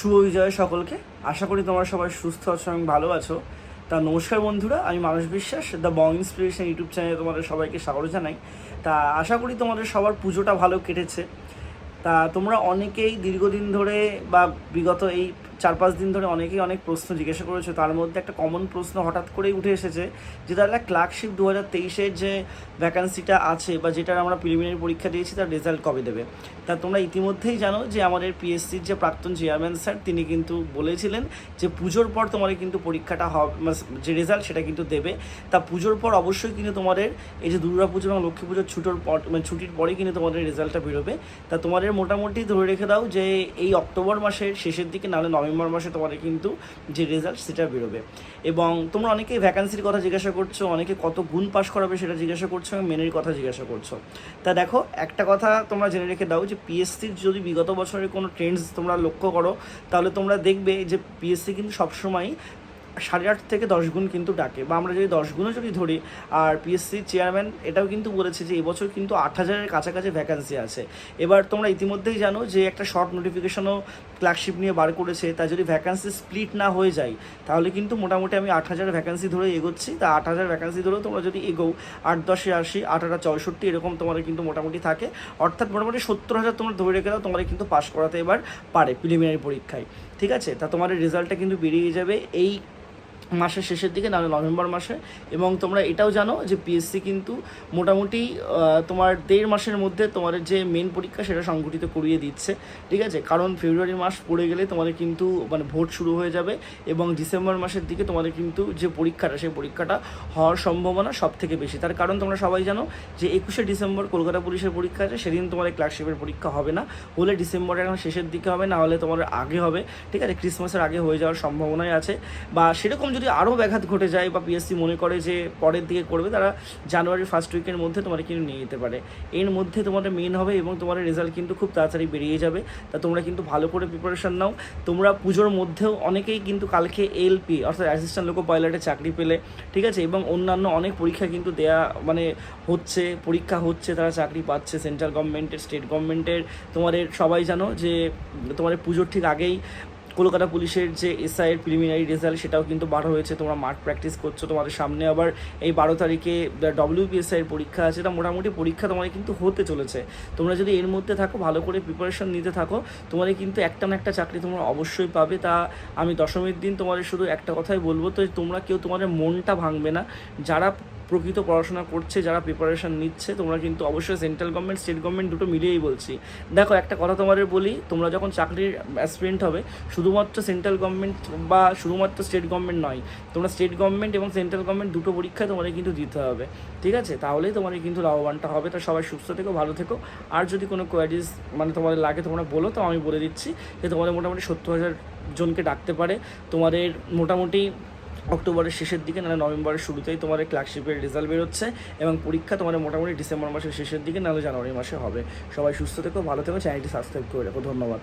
শুভ বিজয় সকলকে। আশা করি তোমরা সবাই সুস্থ আছো এবং ভালো আছো। তা নমস্কার বন্ধুরা, আমি মানুষ বিশ্বাস দ্য বং ইন্সপিরেশন ইউটিউব চ্যানেলে তোমাদের সবাইকে স্বাগত জানাই। তা আশা করি তোমাদের সবার পুজোটা ভালো কেটেছে। তা তোমরা অনেকেই দীর্ঘদিন ধরে বা বিগত এই চার পাঁচ দিন ধরে অনেকেই অনেক প্রশ্ন জিজ্ঞাসা করেছে। তার মধ্যে একটা কমন প্রশ্ন হঠাৎ করেই উঠে এসেছে যে তাহলে ক্লার্কশিপ দু হাজার তেইশের যে ভ্যাকান্সিটা আছে বা যেটার আমরা প্রিলিমিনারি পরীক্ষা দিয়েছি, তার রেজাল্ট কবে দেবে? তা তোমরা ইতিমধ্যেই জানো যে, আমাদের পিএসসির যে প্রাক্তন চেয়ারম্যান স্যার তিনি কিন্তু বলেছিলেন যে, পুজোর পর তোমাদের কিন্তু পরীক্ষাটা হবে যে রেজাল্ট সেটা কিন্তু দেবে। তা পুজোর পর অবশ্যই কিন্তু তোমাদের এই যে দুর্গা পুজো এবং লক্ষ্মী পুজোর ছুটোর পর মানে ছুটির পরেই কিন্তু তোমাদের রেজাল্টটা বেরোবে। তা তোমাদের মোটামুটি ধরে রেখে দাও যে, এই অক্টোবর মাসের শেষের দিকে, নাহলে নভেম্বর মাসে তোমাদের কিন্তু যে রেজাল্ট সেটা বেরোবে। এবং তোমরা অনেকে ভ্যাকান্সির কথা জিজ্ঞাসা করছ, অনেকে কত গুণ পাস করাবে সেটা জিজ্ঞাসা করছ, এবং মেনের কথা জিজ্ঞাসা করছ। তা দেখো, একটা কথা তোমরা জেনে রেখে দাও যে পিএসসির যদি বিগত বছরের কোনো ট্রেন্ডস তোমরা লক্ষ্য করো, তাহলে তোমরা দেখবে যে পিএসসি কিন্তু সবসময় সাড়ে আট থেকে দশ গুণ কিন্তু ডাকে। বা আমরা যদি দশ গুণও যদি ধরি, আর পিএসসি চেয়ারম্যান এটাও কিন্তু বলেছে যে এবছর কিন্তু আট হাজারের কাছাকাছি ভ্যাকান্সি আছে। এবার তোমরা ইতিমধ্যেই জানো যে একটা শর্ট নোটিফিকেশনও ক্লার্কশিপ নিয়ে বার করেছে। তা যদি ভ্যাকান্সি স্প্লিট না হয়ে যায়, তাহলে কিন্তু মোটামুটি আমি আট হাজার ভ্যাকান্সি ধরে এগোচ্ছি। তা আট হাজার ভ্যাকান্সি ধরেও তোমরা যদি এগোও, আট দশে আশি, আট হাজার চৌষট্টি এরকম তোমাদের কিন্তু মোটামুটি থাকে। অর্থাৎ মোটামুটি সত্তর হাজার তোমরা ধরে রেখে দাও, তোমাদের কিন্তু পাস করাতে এবার পারে প্রিলিমিনারি পরীক্ষায়। ঠিক আছে? তা তোমাদের রেজাল্টটা কিন্তু বেরিয়ে যাবে এই মাসের শেষের দিকে, নাহলে নভেম্বর মাসে। এবং তোমরা এটাও জানো যে পিএসসি কিন্তু মোটামুটি তোমার দেড় মাসের মধ্যে তোমাদের যে মেন পরীক্ষা সেটা সংগঠিত করিয়ে দিচ্ছে। ঠিক আছে? কারণ ফেব্রুয়ারি মাস পড়ে গেলে তোমাদের কিন্তু মানে ভোট শুরু হয়ে যাবে এবং ডিসেম্বর মাসের দিকে তোমাদের কিন্তু যে পরীক্ষাটা, সেই পরীক্ষাটা হওয়ার সম্ভাবনা সব থেকে বেশি। তার কারণ তোমরা সবাই জানো যে একুশে ডিসেম্বর কলকাতা পুলিশের পরীক্ষা আছে, সেদিন তোমাদের ক্লার্কশিপের পরীক্ষা হবে না। হলে ডিসেম্বরের এখন শেষের দিকে হবে না হলে তোমার আগে হবে। ঠিক আছে? ক্রিসমাসের আগে হয়ে যাওয়ার সম্ভাবনাই আছে। বা সেরকম যদি আরও ব্যাঘাত ঘটে যায় বা পিএসসি মনে করে যে পরের দিকে করবে, তারা জানুয়ারির ফার্স্ট উইকের মধ্যে তোমাদের কিন্তু নিয়ে যেতে পারে। এর মধ্যে তোমাদের মেন হবে এবং তোমাদের রেজাল্ট কিন্তু খুব তাড়াতাড়ি বেরিয়ে যাবে। তা তোমরা কিন্তু ভালো করে প্রিপারেশন নাও। তোমরা পুজোর মধ্যেও অনেকেই কিন্তু কালকে এলপি অর্থাৎ অ্যাসিস্ট্যান্ট লোকো পাইলটে চাকরি পেলে, ঠিক আছে? এবং অন্যান্য অনেক পরীক্ষা কিন্তু দেয়া মানে হচ্ছে, পরীক্ষা হচ্ছে, তারা চাকরি পাচ্ছে সেন্ট্রাল গভর্নমেন্টের স্টেট গভর্নমেন্টের তোমাদের সবাই জানো যে তোমাদের পুজোর ঠিক আগেই কলকাতা পুলিশের যে এসআইয়ের প্রিলিমিনারি রেজাল্ট সেটাও কিন্তু বার হয়েছে। তোমরা মাঠ প্র্যাকটিস করছ তোমাদের সামনে। আবার এই বারো তারিখে ডব্লিউপিএসআইয়ের পরীক্ষা আছে, তা মোটামুটি পরীক্ষা তোমাদের কিন্তু হতে চলেছে। তোমরা যদি এর মধ্যে থাকো, ভালো করে প্রিপারেশন নিতে থাকো, তোমাদের কিন্তু একটা না একটা চাকরি তোমরা অবশ্যই পাবে। তা আমি দশমীর দিন তোমাদের শুধু একটা কথাই বলব, তো তোমরা কেউ তোমাদের মনটা ভাঙবে না। যারা প্রকৃত পড়াশোনা করছে, যারা প্রিপারেশন নিচ্ছে, তোমরা কিন্তু অবশ্যই সেন্ট্রাল গভর্নমেন্ট স্টেট গভর্নমেন্ট দুটো মিলিয়েই বলছি। দেখো, একটা কথা তোমাদের বলি, তোমরা যখন চাকরির অ্যাসপিরেন্ট হবে, শুধুমাত্র সেন্ট্রাল গভর্নমেন্ট বা শুধুমাত্র স্টেট গভর্নমেন্ট নয়, তোমরা স্টেট গভর্নমেন্ট এবং সেন্ট্রাল গভর্নমেন্ট দুটো পরীক্ষায় তোমাদের কিন্তু দিতে হবে, ঠিক আছে? তাহলেই তোমাদের কিন্তু লাভবানটা হবে। তা সবাই সুস্থ থেকো, ভালো থেকো। আর যদি কোনো কোয়ারিজ মানে তোমাদের লাগে, তোমরা বলো, তো আমি বলে দিচ্ছি যে তোমাদের মোটামুটি সত্তর হাজার জনকে ডাকতে পারে। তোমাদের মোটামুটি অক্টোবরের শেষের দিকে, নাহলে নভেম্বরের শুরুতেই তোমার ক্লার্কশিপের রেজাল্ট বেরোচ্ছে এবং পরীক্ষা তোমার মোটামুটি ডিসেম্বর মাসের শেষের দিকে, নাহলে জানুয়ারি মাসে হবে। সবাই সুস্থ থেকো, ভালো থেকো, চ্যানেলটি সাবস্ক্রাইব করে রাখো। ধন্যবাদ।